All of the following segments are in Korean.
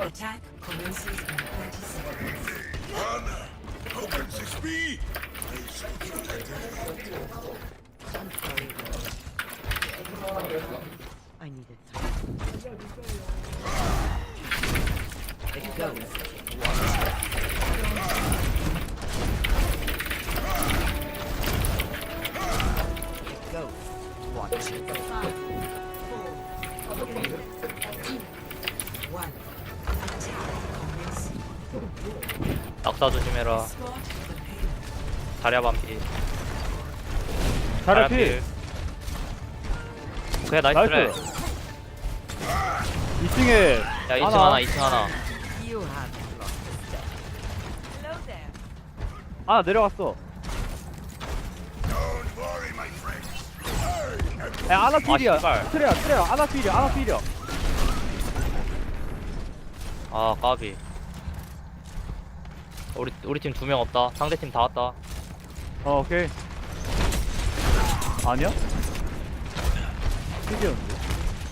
Attack commences in 30 seconds. How can this be? I needed It goes. It goes. Watch it. Five, four, three, two, one. 낙사 조심해라. 자리야 반피. 자리 필 그래 나이스 그래. 나이스 2층에 야 2층 하나. 하나 2층 하나. 하나 내려갔어. 야 아나 필이야 씨발. 트레야 트레야 아나 필이야 아나 필이야 아 까비. 우리 우리 팀 두 명 없다. 상대 팀 다 왔다. 어 오케이 아니야? 필이었는데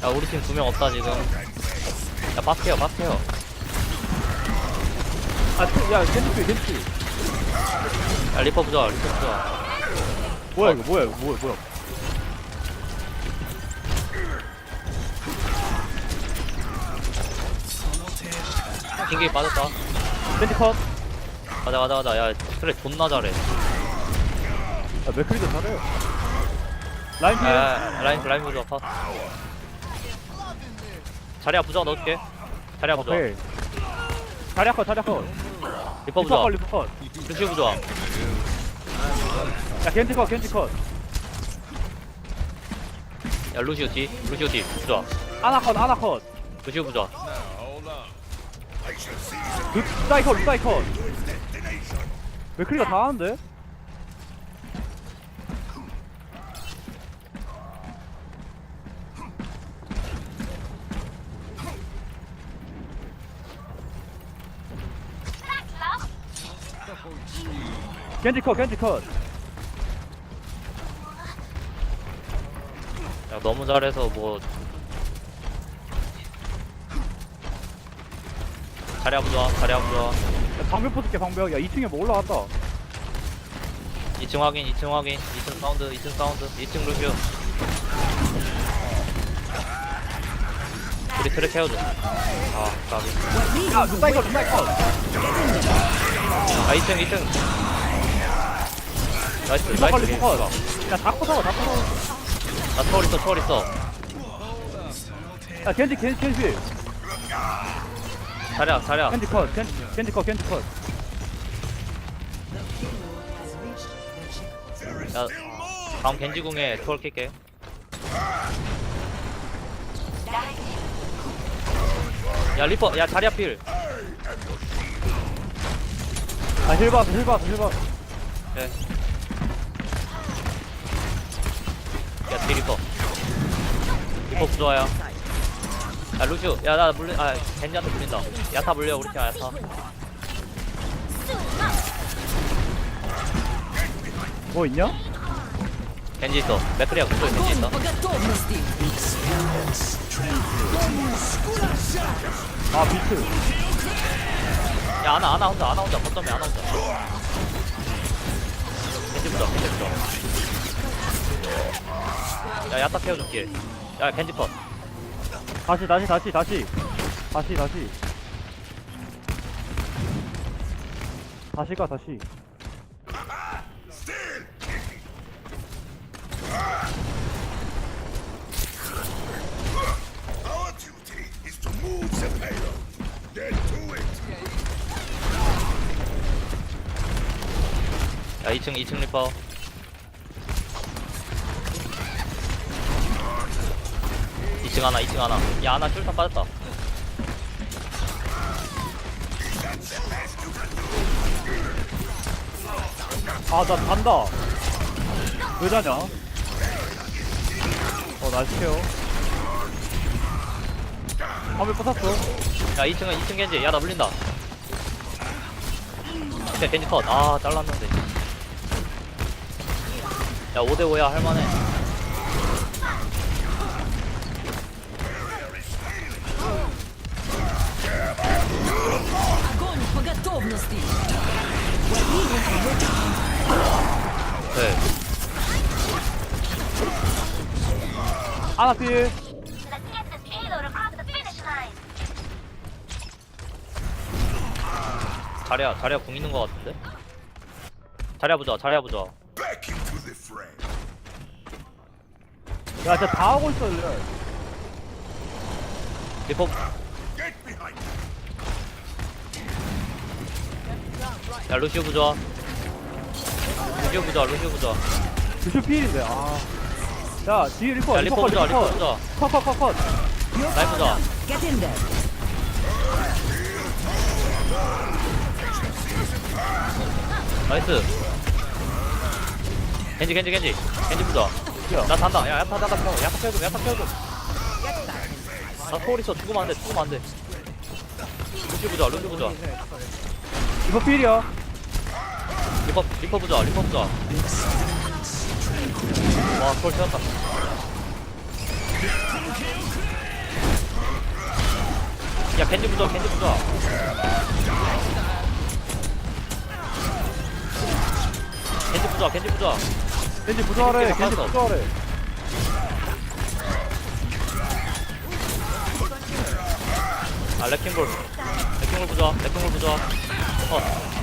야 우리 팀 두 명 없다 지금. 야 바스케어 바스케어. 아 트- 야 겐지필 겐지필 야 리퍼 부자 리퍼 부자. 뭐야 이거 뭐야 이거 뭐야 뭐야 킹기 빠졌다. 겐지 컷 가자 가자 가자. 야 트레 존나 잘해. 야, 맥크리도 잘해요 라인 필야 라인 라인 부자 파. 자리야 부자 넣을게. 자리야 부자. 오케이 자리 컷 자리 컷 리퍼 리퍼 부자. 컷 리퍼 컷야 루시오 부자. 겐지 컷 겐지 컷 야 루시오 뒤. 루시오 뒤. 부자. 아나 컷 아나 컷 루시오 부자. 루사이 컷 루사이 컷 맥크리가 다 하는데? 겐지 컷 겐지 컷. 야 너무 잘해서 뭐. 자리야 부자 자리야 부자 야, 방벽 붙을게 방벽. 야 2층에 뭐 올라왔다. 2층 확인 2층 확인. 2층 사운드 2층 사운드. 2층 루시오. 우리 트랙 헤어져 아 까비. 야 루사이 컷 루사이 컷아 2층 2층. 나이스 컷 나이스 리퍼 컷야다 커서 다 커서 나 초월 있어 초월 있어. 야 겐지 겐지 겐지 자리야 자리야. 겐지 컷 겐지 겐지 컷 겐지 컷. 야 다음 겐지궁에 초월 킬게. 야 리퍼 야 자리야 필. 아, 힐바스, 힐바스, 힐바스. 그래 야뒤 리퍼. 리퍼 부좋아야 야 루슈 야나 물리 아 겐지한테 물린다. 야타 물려 우리 팀 야타. 뭐 있냐? 겐지 있어. 맥크리야 그쪽에 겐지 있다 아, 비트. 야 아나 아나 혼자 아나 혼자. 거점에 아나 혼자. 겐지 부자 겐지 부자. 야 야타 태워줄게. 야 겐지 컷 다시, 다시, 다시, 다시. 다시, 다시. 다시 가, 다시. 야 2층 2층 리퍼 이층 하나 2층 하나 야 하나 출타 빠졌다 아, 나 잔다. 왜 자냐? 어, 나이스 케어. 화면 부쉈어. 야 2층은 2층 겐지 야나 물린다 근데 겐지 컷아 잘랐는데 야 5대5야 할만해 Готовности. 네. 하나 필 Let's get this payload across the finish line. 자리야, 자리야 궁 있는 것 같은데? 자리야 보자, 자리야 보자. 야, 진짜 다 하고 있어, 릴레. 리퍼, 야 루시오 부자 루시오 부자 루시오 부자 루슈 필인데 아 야 뒤에 리퍼 야 리퍼 리퍼 부자 컷컷컷컷. 라인 부자 Get in there. 나이스. 겐지 겐지 겐지. 겐지 부자 나 잔다. 야 야타 잔다 펴 야타 펴금 야타 펴금 나 소울 있어 죽으면 안돼 죽으면 안돼. 루시 부자 루시 부자 리퍼 필이야 리퍼 리퍼 부자 리퍼 부자. 와 소울 채웠다. 야 겐지 부자 겐지 부자. 겐지 부자 겐지 부자. 겐지 부조하래 겐지 겐지 바꿨어. 부조하래. 아 레킹볼. 레킹볼 부자 레킹볼 부자. 어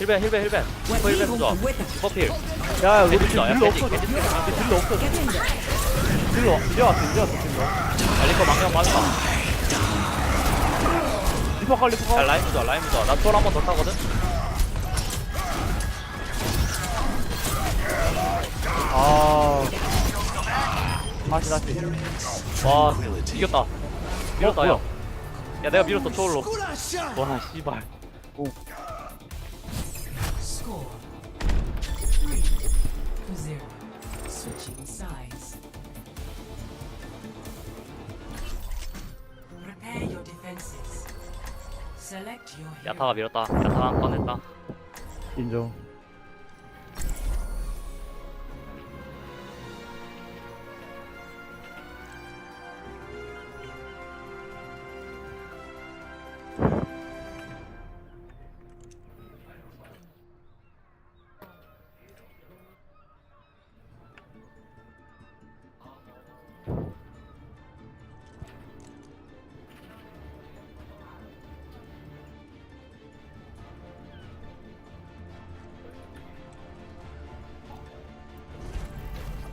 힐벤 힐벤 힐벤. 리퍼 힐벤 부자 리퍼 필. 야 우리 딜러 겐지 없어 딜러 없어. 딜러 이제 왔어 이제 왔어 딜러. 야 리퍼 망령 맞다 리퍼 갈 리퍼 야갈 라인 부자 라인 부자. 나돌 한번 더 타거든. 아. 다시 다시. 와 이겼다. 밀었다 어, 야. 야 내가 밀었어 초월로. 와 씨발 Score three to zero. Switching sides. Prepare your defenses. Select your hero. 야타가 밀었다 야타가 한 번 했다 인정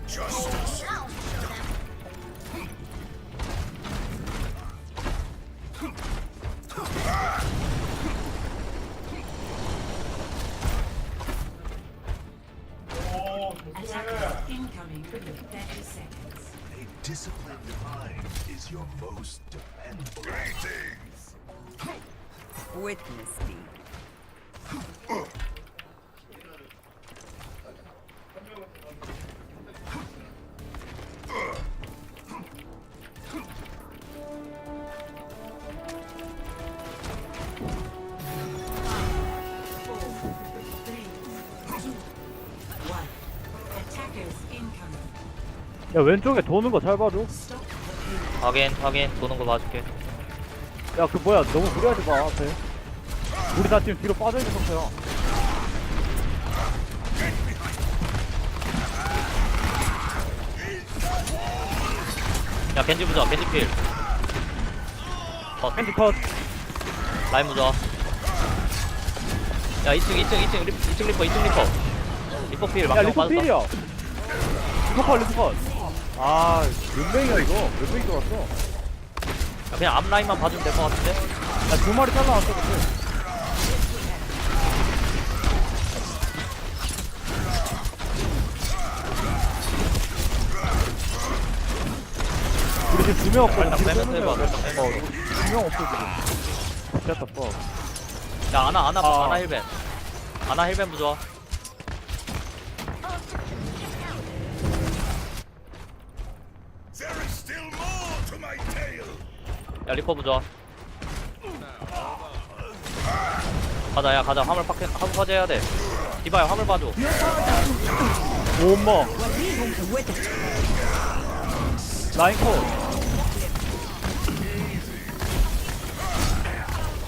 justice. Incoming 30 seconds. A disciplined mind is your most dependable. Greetings. Witness me. 야 왼쪽에 도는 거 잘 봐줘. 확인. 확인. 도는 거 봐줄게. 야 그 뭐야 너무 무리하지 마 앞에. 우리 다 지금 뒤로 빠져있는 상태야. 야 겐지 부자 겐지 필. 어, 캔디 컷. 라인 부자. 야 2층 2층 2층 리, 2층 리퍼 2층 리퍼. 리퍼 필 야 망령 리퍼 빠졌다. 필이야. 리퍼 컷 리퍼 컷 아 몇 명이야 이거? 몇 명이 들어왔어? 야, 그냥 앞라인만 봐주면 될 것 같은데? 야 두 마리 잘라놨어 근데. 우리 지금 두명 없거든 살짝 지금 빼면 살짝 돼. 어 빼면서 두명 없어 지금 됐다 뻑 야 아나 아나 아. 아나 힐벤. 아나 힐벤 There 야 리퍼 부자 가자 야 가자. 화물 파켓 화물 파괴해야 돼. 디바야 화물 봐줘. 오 엄마. With it. 라인 컷.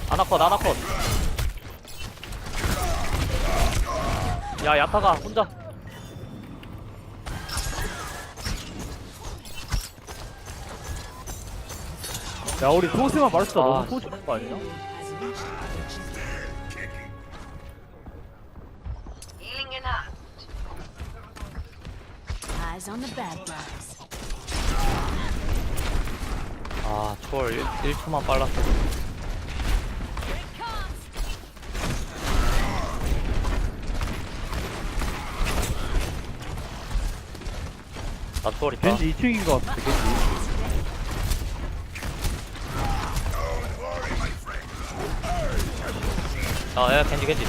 아나컷 아나컷. 야 야타가 혼자 야 우리 소스만 말했어 아, 너무 소심한 거 아니야? Has reached Healing enough. Eyes on the bad guys. 아 초월 1, 1초만 빨랐어 나 초월 있다 겐지 2층인 거 같은데 겐지 아 야 겐지 겐지.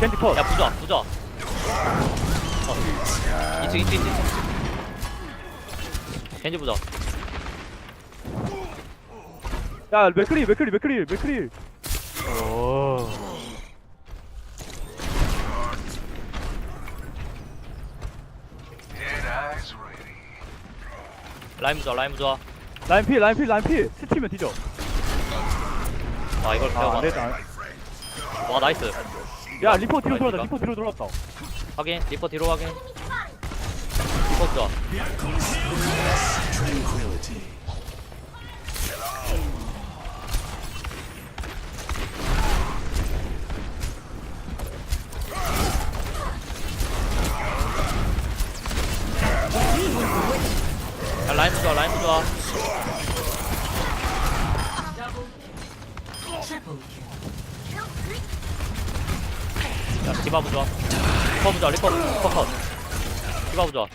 겐지 컷. 야 부자 부자 어. 2층 2층 2층 겐지 부자 야 맥크리 맥크리 맥크리 맥크리 오 ready. 라인 부자 라인 부자 라인 피 라인 피 라인 피 스치면 뒤져. 아 이걸 아 배워봐 안되다 와 나이스 야 리포 뒤로 아, 이거? 리포 뒤로 돌았다 확인 리퍼 뒤로 확인 리퍼 Tranquility. 야 라인 부자 라인 부자 triple kill. 야 디바 부자 리퍼 부자 리퍼 리퍼 컷 디바 부자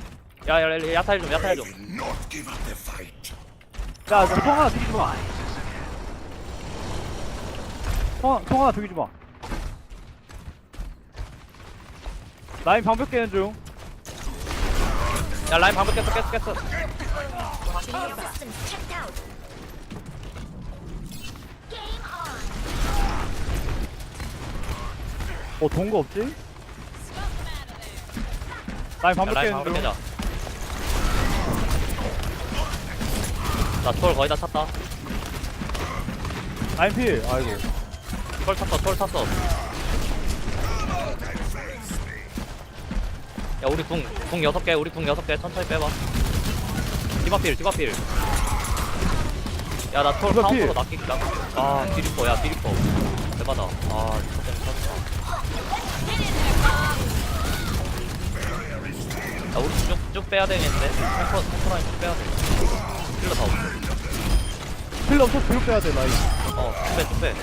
야야 야타 좀 야타 좀 Not give up the fight. 야, 너통 하나 죽이지 마. 통, 통 하나 죽이지 마. 라인 방벽 깨는 중. 야 라인 방금 깼어 깼어 깼어 어, 동거 없지? 라인 야 방벽 라인 깨는 방금 중. 깨자 나 초월 거의 다 찼다 라인 필. 아이고. 초월 찼어 초월 찼어 야 우리 궁궁 여섯 개 우리 궁 여섯 개 천천히 빼봐 디바필 디바필 야나 초월 디바필. 카운터로 낚기 낚아 디리퍼 야 디리퍼 대박다 아 야 우리 쭉쭉 빼야 되겠는데 탱커 탱커 라인 쭉 빼야 돼 힐러 다 없어 필러 없어 뒤로 빼야 돼, 라인. 어 쭉 빼 쭉 빼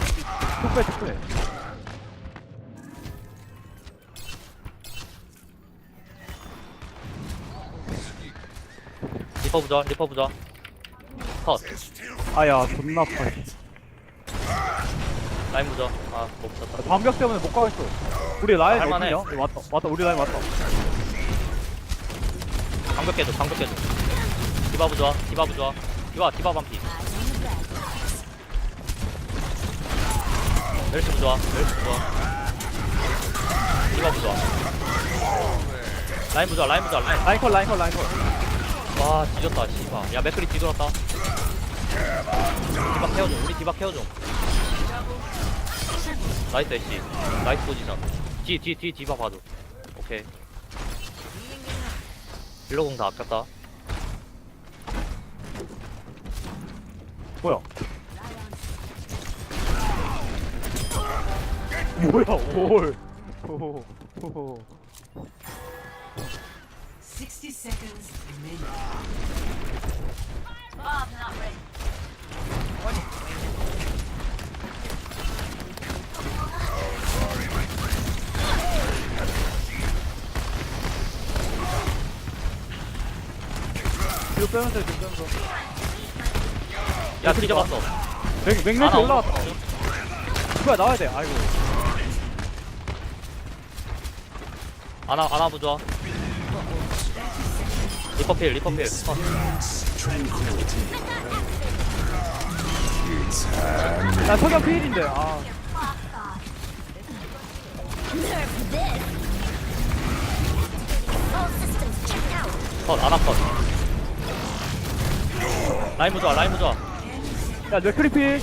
쭉 빼, 쭉 빼. 리퍼 부자 리퍼 부자 컷 아야, 존나 아파. 씨. 라인 부자 아 못 붙였다 방벽 때문에 못 가겠어. 우리 라인 할만해. 어디냐? 왔다, 왔다, 우리 라인 왔다. 방벽 깨줘 방벽 깨줘. 디바 부자 디바 부자 디바 디바 반피. 멜시 부자 멜시 부자 디바 부자 라인 부자 라인 부자 라인. 라인 컷, 라인 컷, 라인 컷. 와 뒤졌다 씨발 야 맥크리 뒤돌았다. 디바 케어줘 우리 디바 케어줘. 나이스 애쉬. 나이스 포지션. 뒤뒤뒤 디바 봐줘. 오케이 딜러공 다 아꼈다 뭐야? 뭐야, 올. 호호, 호호. 60 seconds remaining. Bob not ready. 뒤로 빼면서, 해, 뒤로 빼면서. 야 뒤져봤어 맥, 맥넷이 아나 올라왔다. 누가 나와야 돼, 아이고. 아나 아나 부자 리퍼필 리퍼필 어. Tranquility. 야, 석양 피일인데, 아. 컷 아나 컷 라인 부자 라인 부자 야, 맥크리 필.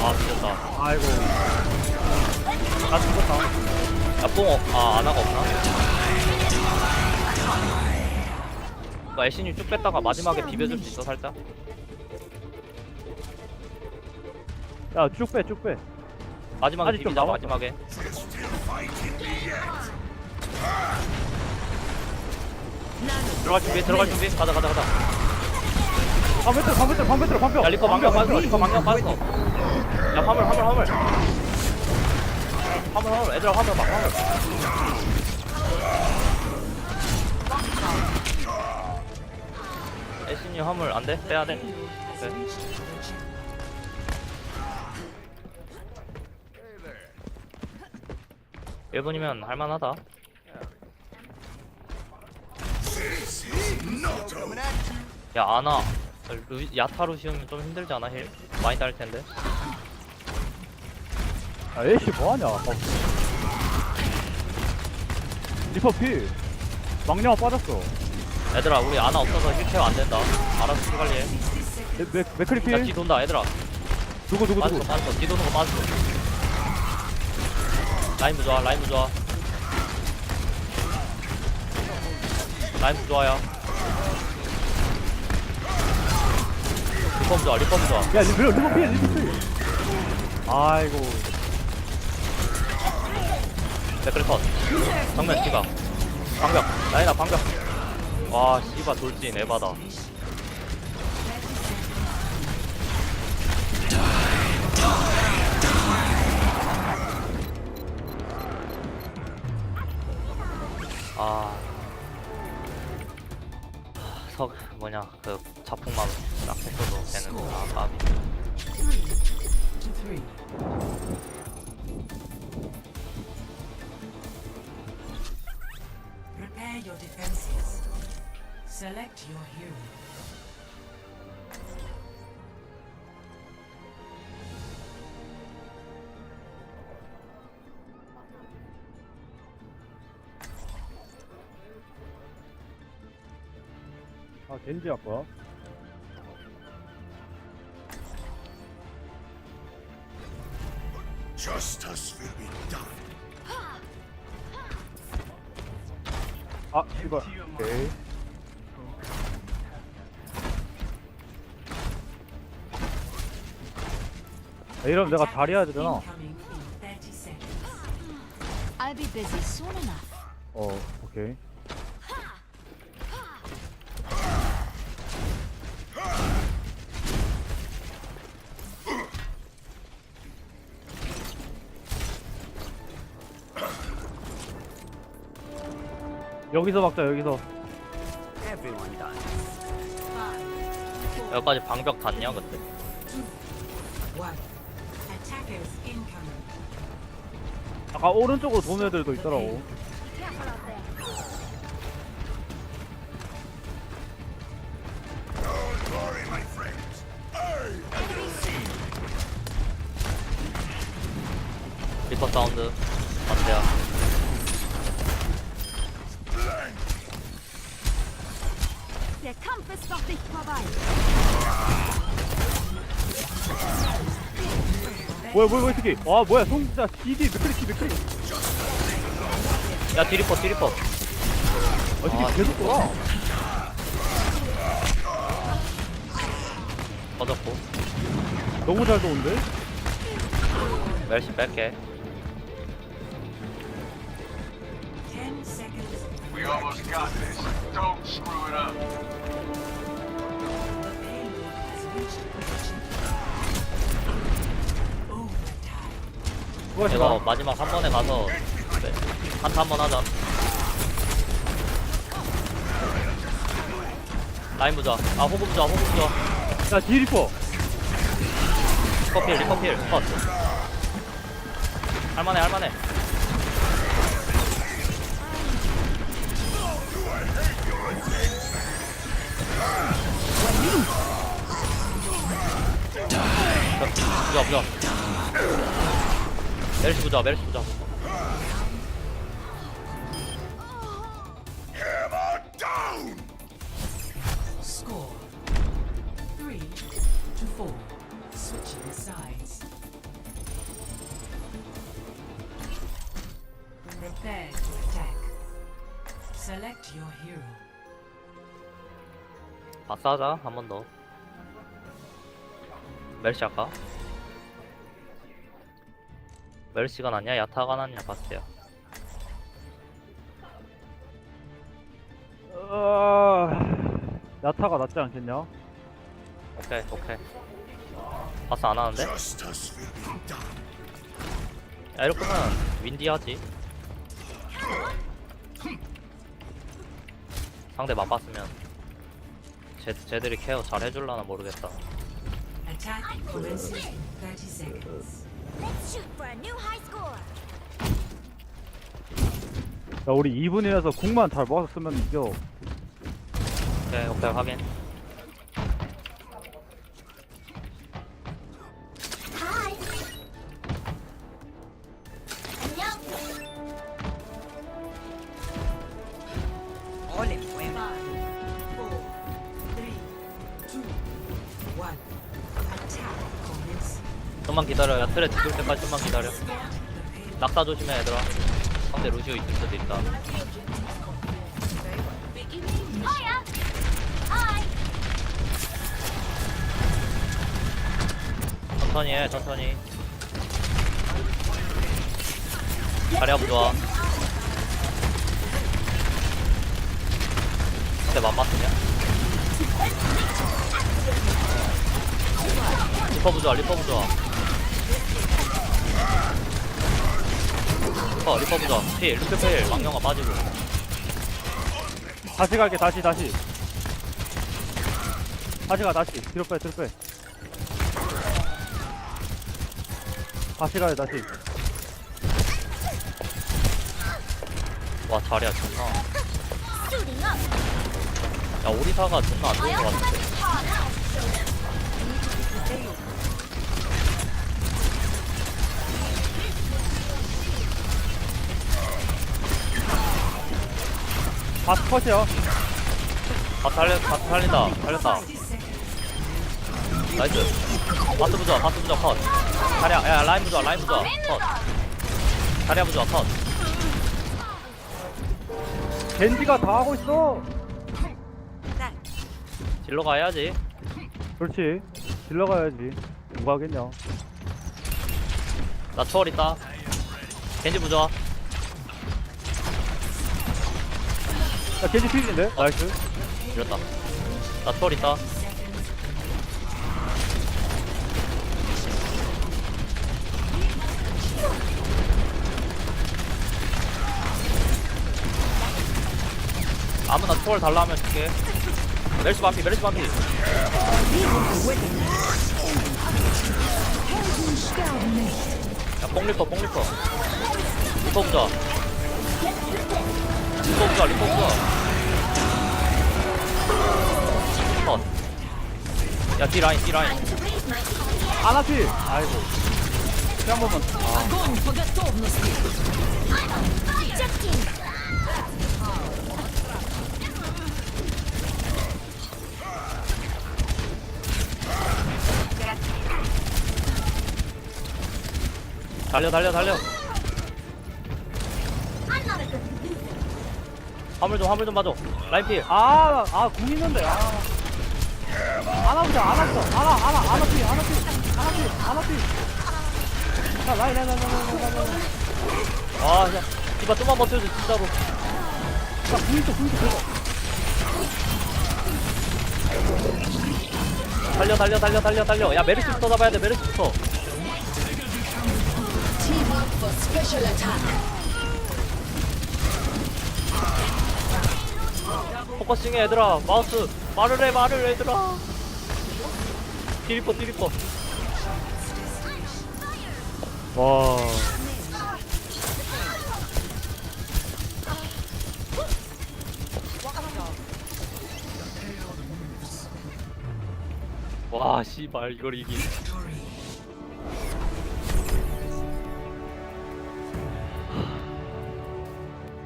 아 뒤졌다 아이고. 나 죽었다. 야뽕 어, 아 아나가 없나? 나 애쉬님 쭉 뺐다가 마지막에 비벼줄 수 있어 살짝 야 쭉 빼 쭉 빼. 마지막에 아직 좀 비비자 남았어. 마지막에 들어갈 준비 들어갈 준비 가자 가자 가자 방패들 방패들 방패들 방패. 야 리퍼 망령 빠졌어 리퍼 망령 빠졌어. 야 화물 화물 화물. 화물 화물. 얘들아 화물 막 화물. 애쉬님 화물 안돼? 빼야돼? 네. 1분이면 할만하다. 야 아나 루, 야타로 씌우면 좀 힘들지 않아 힐? 많이 딸 텐데 야 애쉬 뭐하냐? 어. 리퍼 피. 망령아 빠졌어. 얘들아 우리 아나 없어서 힐 케어 안 된다 알아서 힐 관리해 맥, 맥, 맥크리 피. 야 뒤 돈다 얘들아 누구 누구 빠졌어 누구. 빠졌어 뒤 도는 거 빠졌어 라인 부좋아 라인 부좋아 라인 부좋아야 리퍼 부좋아 리퍼 부좋아 야 리퍼 리퍼 피 리퍼 피. 아이고. 댓글 컷. 정면 디바. 방벽. 라인아 방벽. 와 씨바 돌진 에바다. 아. 석, 뭐냐, 그, 딱 했어도 되는, 아, 마비. To three. Prepare your defenses. Select your hero. 아 겐지 할거 아 이거. 오케이. 야, 이러면 내가 자리해야 되잖아. Incoming in 30 seconds. I'll be busy soon enough. 어 오케이. 여기서 막자 여기서 여기까지 방벽 닿냐, 그때? 아까 오른쪽으로 도는 애들도 있더라고. 리퍼 사운드. 뭐야 뭐야 뭐야 이 새끼 와 뭐야 송자 CD 맥크리키 맥크리 야, 디리퍼, 디리퍼. 아이 새끼 계속 돌아 터졌고. 너무 잘 도는데? 멜시 뺄게. 10 seconds. We almost got this. Don't screw it up. 이거 지나 마지막 한 번에 가서 네, 한타 한 번 하자. 라인 부자. 아 호구 부자, 호구 부자. 야 디리퍼 리퍼필, 리퍼필, 컷. 할만해, 할만해. 부자, 부자. 메르시 부자, 메르시 부자. Hammer down! Score. Three to four. Switching sides. Prepare to attack. Select your hero. 바싸자 한 번 더. 멜시 할까? 멜시가 낫냐 야타가 낫냐 봤어요 어... 야타가 낫지 않겠냐? 오케이 오케이 바스 안 하는데? 야 이럴 거면 윈디 하지 상대 맛봤으면 쟤, 쟤들이 케어 잘 해줄라나 모르겠다 Attack commences in 30 seconds. Let's shoot for a new high score. 야 우리 2분이라서 궁만 잘 모았으면 이겨 오케이 오케이 확인 좀만 기다려 야 틀에 뒤돌 때까지 좀만 기다려. 낙사 조심해 얘들아. 상대 루시오 있을 수도 있다. 천천히 해 천천히. 자리아부 좋아. 근데 맛봤으냐? 리퍼 부 좋아 리퍼 부 좋아 리퍼 리퍼부 좋아 필 루페 필. 망령아 빠지고. 다시 갈게 다시 다시. 다시 가 다시. 뒤로 빼 뒤로 빼. 다시 가요 다시. 와 자리야 존나. 야 오리사가 존나 안 좋은 거 같은데 바스 컷이요. 아 달려 다 달린다. 달렸다. 나이스. 바스 부자 바스 부자 컷. 자리야 야 라인 부자 라인 부자 컷. 자리야 부자 컷. 겐지가 다 하고 있어. 딜러 가야지. 그렇지. 딜러 가야지. 누가 하겠냐. 야나 초월 있다. 겐지 부자 겐지 필인데? 나이스. 이렸다. 나 초월 있다. 아무나 초월 달라 하면 줄게. 멜시 반피 멜시 반피. 야 뽕리퍼 뽕리퍼. 리퍼 부자 리퍼 부자 리퍼 부자 컷. 야, D 라인, D 라인. 아나필 아이고 피한 번만 Adjusting. 달려, 달려, 달려. 화물 좀, 화물 좀 봐줘. 라인 필. 아 아 궁 있는데 아 아나보자 아나보자 아나 아나 아나필 아나필 아나필 아나필 자 라인 라인 라인 라인 라인 라인 라인 아, 야, 디바 좀만 버텨줘, 진짜로. 자 궁 있어 궁 있어 들어 달려, 달려, 달려, 달려, 달려. 야, 메르시부터 잡아야 돼, 메르시부터. 포커싱해, 얘들아. 마우스. 말을 해, 말을 해, 얘들아. 디리퍼, 디리퍼. 와 와, 씨발, 이걸 이기.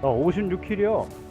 나 56킬이야